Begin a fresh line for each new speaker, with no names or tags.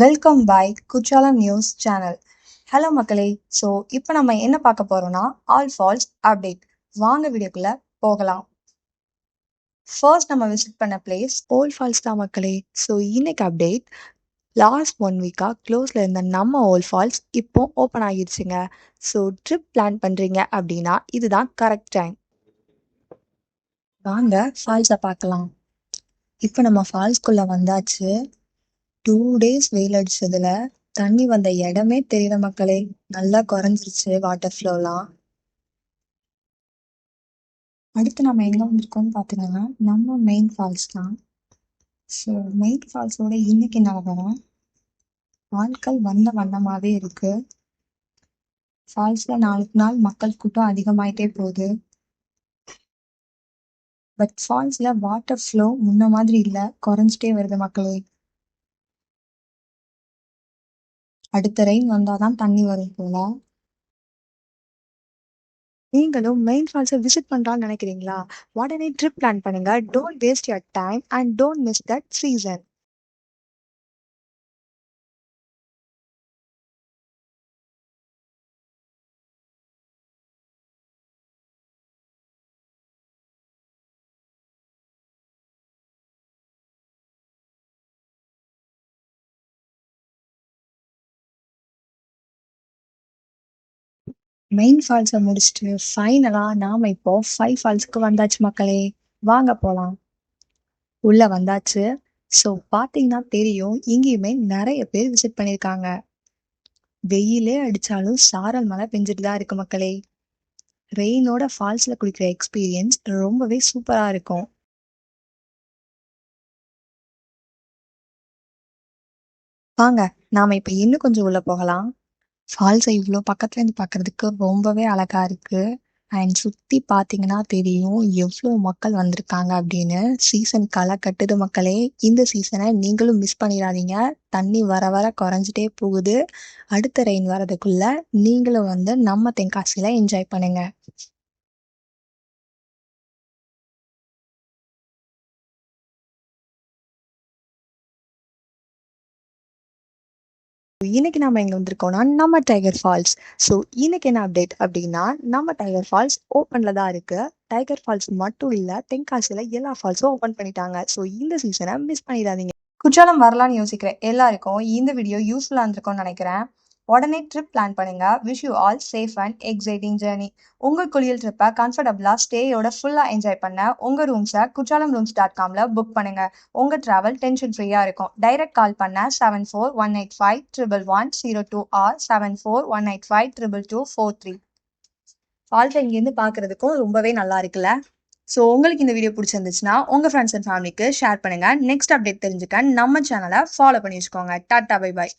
Welcome by Courtallam news channel hello மக்களே. So இப்போ நம்ம என்ன பார்க்க போறோம்னா ஆல் ஃபால்ஸ் அப்டேட் வாங்க வீடியோக்குள்ள போகலாம். ஃபர்ஸ்ட் நம்ம விசிட் பண்ண பிளேஸ் ஓல் ஃபால்ஸ் தான் மக்களே. ஸோ இன்னைக்கு அப்டேட் லாஸ்ட் ஒன் வீக்காக க்ளோஸில் இருந்த நம்ம ஓல் ஃபால்ஸ் இப்போ ஓப்பன் ஆகிருச்சுங்க. ஸோ ட்ரிப் பிளான் பண்ணுறீங்க அப்படின்னா இதுதான் கரெக்ட் டைம் வாங்க ஃபால்ஸை பார்க்கலாம். இப்போ நம்ம ஃபால்ஸ்குள்ளே வந்தாச்சு. டூ டேஸ் வெயில் அடிச்சதுல தண்ணி வந்த இடமே தெரியல மக்களே. நல்லா குறைஞ்சிருச்சு வாட்டர் ஃப்ளோலாம் அடுத்து நம்ம எங்க வந்திருக்கோம்னு பார்த்தீங்கன்னா நம்ம மெயின் ஃபால்ஸ் தான். ஸோ மெயின் ஃபால்ஸோட இன்னைக்கு நிலவரம் ஆட்கள் வந்த வண்ணமாவே இருக்கு. ஃபால்ஸ்ல நாளுக்கு நாள் மக்கள் கூட்டம் அதிகமாயிட்டே போகுது. பட் ஃபால்ஸ்ல வாட்டர் ஃப்ளோ முன்ன மாதிரி இல்லை குறைஞ்சிட்டே வருது மக்களே. அடுத்த ரெயின் வந்தாதான் தண்ணி வரும் போல. நீங்களும் மெயின் ஃபால்ஸை விசிட் பண்ணுறான்னு நினைக்கிறீங்களா? உடனே ட்ரிப் பிளான் பண்ணுங்க. Don't waste your time and don't miss that season main ஃபால்ஸை முடிச்சுட்டு ஃபைனலாக நாம் இப்போ ஃபைவ் ஃபால்ஸுக்கு வந்தாச்சு மக்களே. வாங்க போகலாம் உள்ளே வந்தாச்சு. ஸோ பார்த்தீங்கன்னா தெரியும். இங்கேயுமே நிறைய பேர் விசிட் பண்ணியிருக்காங்க. வெயிலே அடித்தாலும் சாரல் மழை பெஞ்சிட்டு தான் இருக்கு மக்களே. ரெயினோட ஃபால்ஸில் குளிக்கிற எக்ஸ்பீரியன்ஸ் ரொம்பவே சூப்பராக இருக்கும். வாங்க நாம் இப்போ இன்னும் கொஞ்சம் உள்ளே போகலாம். ஃபால்ஸை இவ்வளோ பக்கத்துல இருந்து பார்க்கறதுக்கு ரொம்பவே அழகா இருக்கு. அண்ட் சுத்தி பார்த்தீங்கன்னா தெரியும் எவ்வளோ மக்கள் வந்திருக்காங்க அப்படின்னு. சீசன் களை கட்டுது மக்களே இந்த சீசனை நீங்களும் மிஸ் பண்ணிடாதீங்க. தண்ணி வர வர குறைஞ்சிட்டே போகுது. அடுத்த ரெயின் வரதுக்குள்ள நீங்களும் வந்து நம்ம தென்காசியில என்ஜாய் பண்ணுங்க. இன்னைக்கு நாம எங்க வந்திருக்கோம்னா நம்ம டைகர் ஃபால்ஸ் ஸோ இன்னைக்கு என்ன அப்டேட் அப்படின்னா நம்ம டைகர் ஃபால்ஸ் ஓப்பன்ல தான் இருக்கு. டைகர் ஃபால்ஸ் மட்டும் இல்ல தென்காசியில எல்லா ஃபால்ஸும் ஓப்பன் பண்ணிட்டாங்க. ஸோ இந்த சீசனை மிஸ் பண்ணிடாதீங்க. குற்றாலம் வரலான்னு யோசிக்கிற எல்லாருக்கும் இந்த வீடியோ யூஸ்ஃபுல்லா இருந்திருக்கும்னு நினைக்கிறேன். உடனே ட்ரிப் பிளான் பண்ணுங்க. Wish you all safe and exciting journey உங்கள் குளியல் ட்ரிப்பை கம்ஃபர்டபுளாக ஸ்டேயோட ஃபுல்லாக என்ஜாய் பண்ண உங்கள் ரூம்ஸை குற்றாலம் ரூம்ஸ் டாட் காமில் புக் பண்ணுங்க. உங்கள் ட்ராவல் டென்ஷன் ஃப்ரீயாக இருக்கும். டைரக்ட் கால் பண்ண seven four one eight five triple one zero two or seven four one eight five triple two four three ஃபால்ஸை இங்கேருந்து பார்க்கறதுக்கும் ரொம்பவே நல்லா இருக்குல்ல? ஸோ உங்களுக்கு இந்த வீடியோ பிடிச்சிருந்துச்சுன்னா உங்கள் ஃப்ரெண்ட்ஸ் அண்ட் ஃபேமிலிக்கு ஷேர் பண்ணுங்கள் நெக்ஸ்ட் அப்டேட் தெரிஞ்சுக்க நம்ம சேனலை ஃபாலோ பண்ணி வச்சுக்கோங்க. Tata bye bye